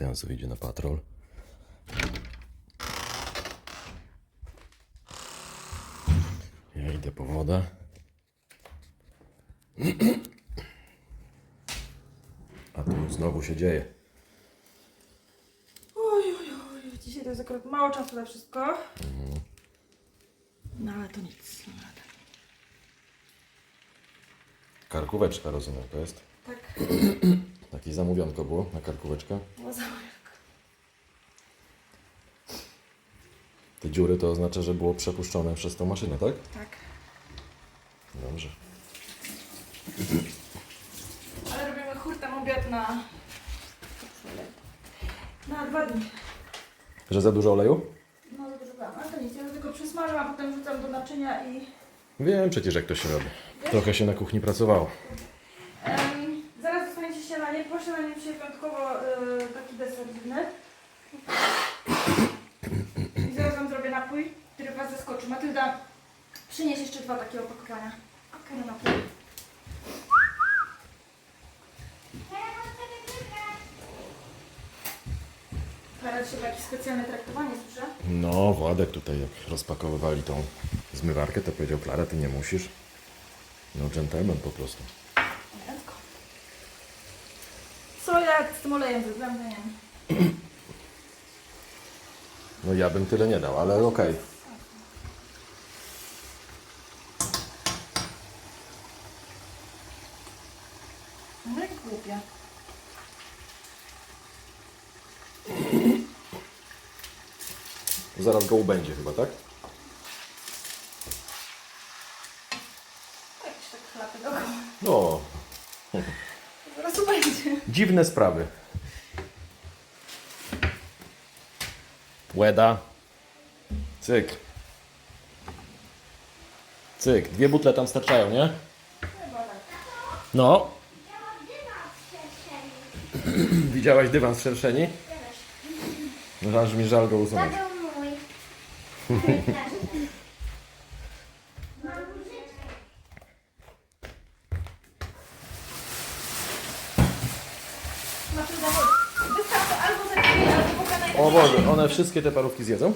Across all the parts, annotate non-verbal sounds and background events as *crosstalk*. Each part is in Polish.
ten sobie idzie na patrol. Ja idę po wodę. *clears throat* A tu znowu się dzieje. Oj, oj, oj, dzisiaj to jest akurat mało czasu na wszystko. No ale to nic. ale- Karkóweczka rozumiem, to jest? Tak, *clears throat* Takie zamówionko było na karkóweczkę. było za Te dziury to oznacza, że było przepuszczone przez tą maszynę, tak? Tak. Dobrze. Ale robimy hurtem obiad na... Na dwa dni. Że za dużo oleju? No za dużo brałam, ale to nic. Ja to tylko przesmażam, a potem rzucam do naczynia i... Wiem przecież jak to się robi. Trochę się na kuchni pracowało. Em, dostaniecie śniadanie. Po śniadaniu dzisiaj wyjątkowo y, taki deser dziwny. I zaraz wam zrobię napój, który was zaskoczy. Matylda, przynieś jeszcze dwa takie opakowania. Okej, na napój. Teraz się jakieś specjalne traktowanie słyszę. No, Władek tutaj jak rozpakowywali tą zmywarkę, to powiedział Klara, ty nie musisz. No, gentleman po prostu. Co ja z tym olejem zrobiłam, to nie wiem. No ja bym tyle nie dał, ale okej. No głupia. Zaraz go ubędzie chyba, tak? Jakieś tak chlapy dookoła. No, Zaraz tu będzie. Dziwne sprawy. Łeda. Cyk. Cyk. Dwie butle tam starczają, nie? No. *clears throat* Widziałaś dywan z szerszeni? Aż mi żal go usunąć. Mój. *laughs* Matylda, chodź. Wystarczy albo za chwilę, albo pogadaj. O Boże, one wszystkie te parówki zjedzą?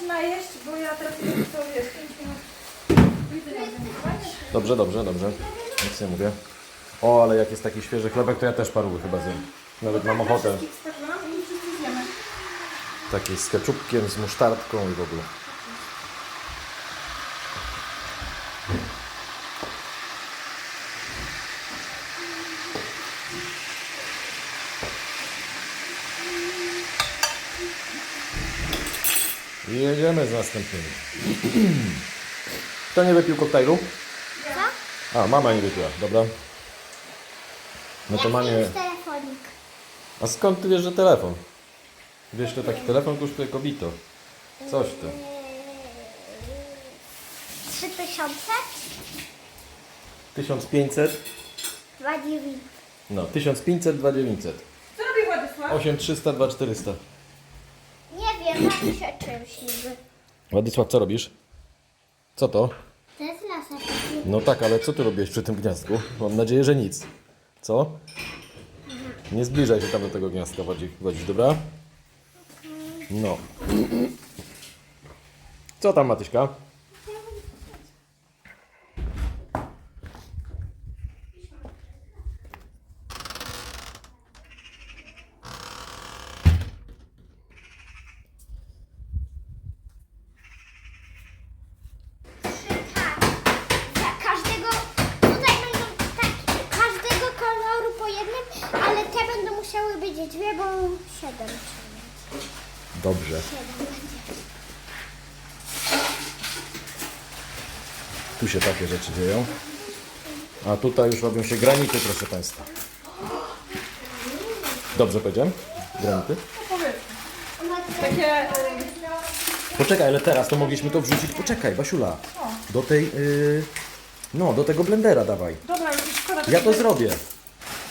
Się najeść, bo ja teraz co jest. 5 minut. Dobrze, dobrze, dobrze. Nic nie mówię. O, ale jak jest taki świeży chlebek, to ja też parówki chyba zjem. Nawet mam ochotę. Zjemy. Taki z keczupkiem, z musztardką i w ogóle. I jedziemy z następnymi. Kto nie wypił koktajlu? A, mama nie wypiła, dobra. No to mamie... jest telefonik. A skąd ty wiesz, że telefon? Wiesz, że taki telefon kosztuje kobito. Coś ty. Trzy tysiące? 1500? Dwa dziewięć. No, 1500, 2900. Co robi Władysław? 8300, 2400. Się czymś niby. Władysław, co robisz? Co to? To jest laser. No tak, ale co ty robiłeś przy tym gniazdku? Mam nadzieję, że nic. Co? Nie zbliżaj się tam do tego gniazdka bardziej, bardziej dobra? No. Co tam, Matyśka? Tak. Za każdego. Tutaj będą tak. Każdego koloru po jednym, ale te będą musiały być dwie, bo siedem. Dobrze. Tu się takie rzeczy dzieją. A tutaj już robią się granity, proszę Państwa. Dobrze powiedziałem? Granity? No. Takie... Y, Poczekaj, ale teraz to mogliśmy to wrzucić. Poczekaj, Basiula. Do tej. Yy, no, do tego blendera dawaj. dobra, już szkoda. Ja to zrobię.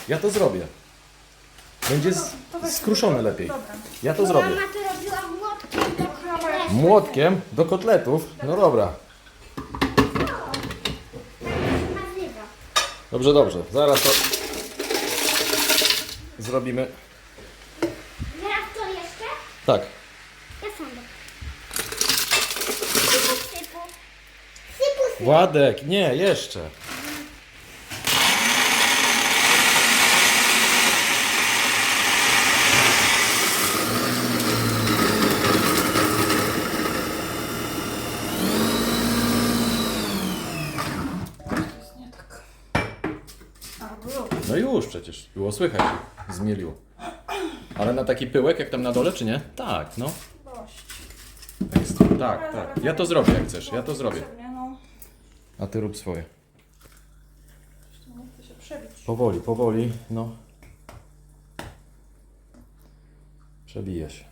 Ja to zrobię. Będzie weź- skruszone lepiej. Dobra. Ja to Bo zrobię. Mama to robiła młotkiem do kotletu. Młotkiem do kotletów. No dobra. Dobrze, dobrze. Zaraz to zrobimy. Tak. Ja sam. Sypu, sypu. Sypu, sypu. Władek, nie, jeszcze. Jest nie tak. A, było. No już przecież, było słychać, zmieliło. Ale na taki pyłek jak tam na dole, czy nie? Tak, no. Dość. Jest, tak, tak. Ja to zrobię jak chcesz, ja to zrobię. Potrzebnie, no. A ty rób swoje. Jeszcze Nie chcę się przebić. Powoli, powoli, no. Przebija się.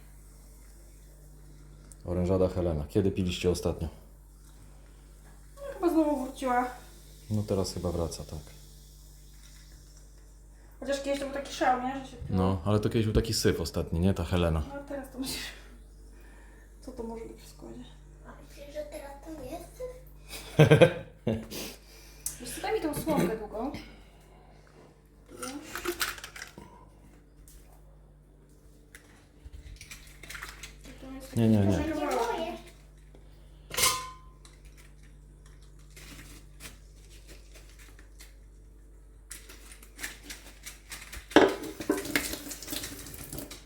Orężada Helena. Kiedy piliście ostatnio? Chyba znowu wróciła. No teraz chyba wraca, tak. Chociaż kiedyś to był taki szał, nie? Że się... No, ale to kiedyś był taki syf ostatni, nie? Ta Helena. No a teraz to myślisz... Co to może być w składzie? A myślisz, że teraz to jest? *laughs* Wiesz co, daj mi tą słomkę długą. Nie, nie, nie. Nie boję.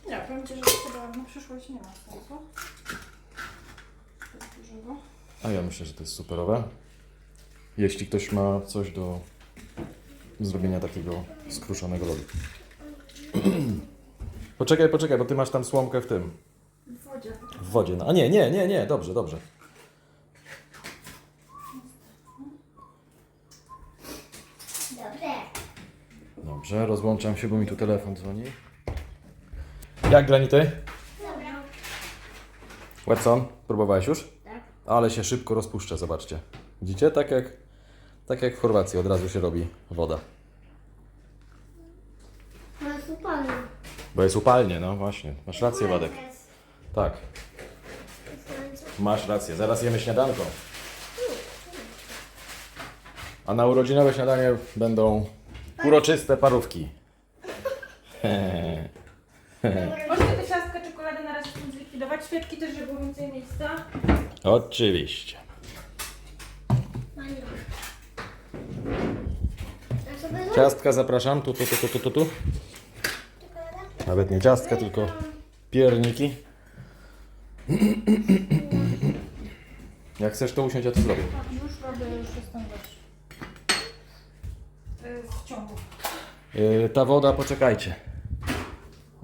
Nie, powiem Ci, że chyba na przyszłość nie ma sensu. Coś dużego. A ja myślę, że to jest superowe. Jeśli ktoś ma coś do zrobienia takiego skruszonego lodu. *clears throat* poczekaj, poczekaj, bo ty masz tam słomkę w tym. W wodzie. W wodzie. No. A nie, nie, nie, nie, dobrze, dobrze. Dobre. Dobrze, rozłączam się, bo mi tu telefon dzwoni. Jak granity? Watson, próbowałeś już? Tak. Ale się szybko rozpuszcza, zobaczcie. Widzicie? Tak jak, tak jak w Chorwacji od razu się robi woda. No super. Bo jest upalnie, no właśnie. Masz rację, Wadek. Tak, masz rację. Zaraz jemy śniadanko. A na urodzinowe śniadanie będą uroczyste parówki. *laughs* *laughs* Możecie te ciastka czekolady na razie stąd zlikwidować. Świeczki też, żeby było więcej miejsca. Oczywiście. Ciastka zapraszam. Tu, tu, tu, tu, tu, tu, tu. Nawet nie ciastka, tylko pierniki. Jak chcesz, to usiądź, ja to zrobię. Tak, już robię, już jestem jest w ciągu. Yy, ta woda, poczekajcie.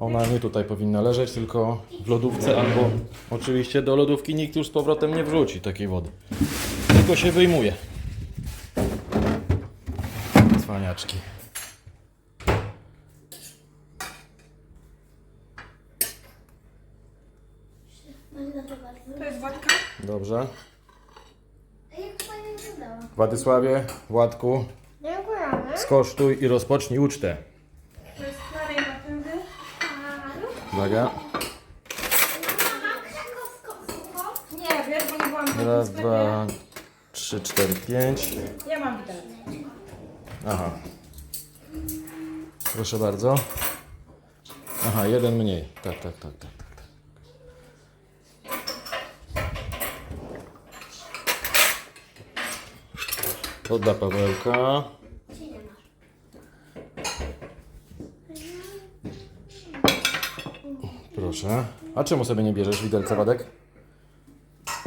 Ona nie tutaj powinna leżeć, tylko w lodówce, albo oczywiście do lodówki nikt już z powrotem nie wrzuci takiej wody. Tylko się wyjmuje. Cwaniaczki. To jest wodka. Dobrze. A jak fajnie wyglądała. Władysławie, Władku, Dziękujemy. skosztuj i rozpocznij ucztę. To jest klary i napędy. Uwaga. Nie, wiesz, bo nie byłam w Raz, sklepie. dwa, trzy, cztery, pięć. Ja mam widelec. Aha. Proszę bardzo. Aha, jeden mniej. Tak, tak, tak, tak. tak. dla Pawełka. Czy nie masz? Proszę. A czemu sobie nie bierzesz widelca, Wadek?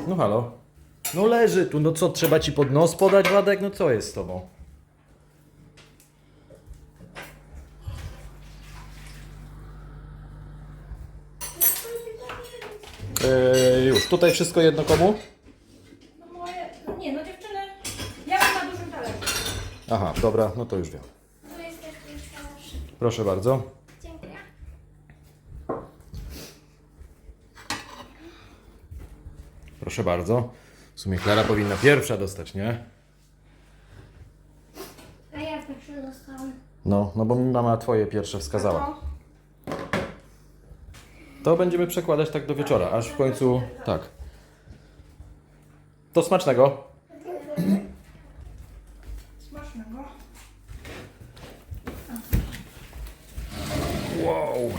No halo. No leży tu, no co, trzeba ci pod nos podać, Wadek? No co jest z tobą? Yy, już, tutaj wszystko jedno komu? No moje... No nie, no dziewczyny. Ja mam na dużym talerzu. Aha, dobra, no to już wiem. Tu jest też Proszę bardzo. Proszę bardzo. W sumie Klara powinna pierwsza dostać, nie? A ja pierwszy dostałam. No, no bo mi mama twoje pierwsze wskazała. To To będziemy przekładać tak do wieczora, aż w końcu tak. To smacznego. smacznego. Wow.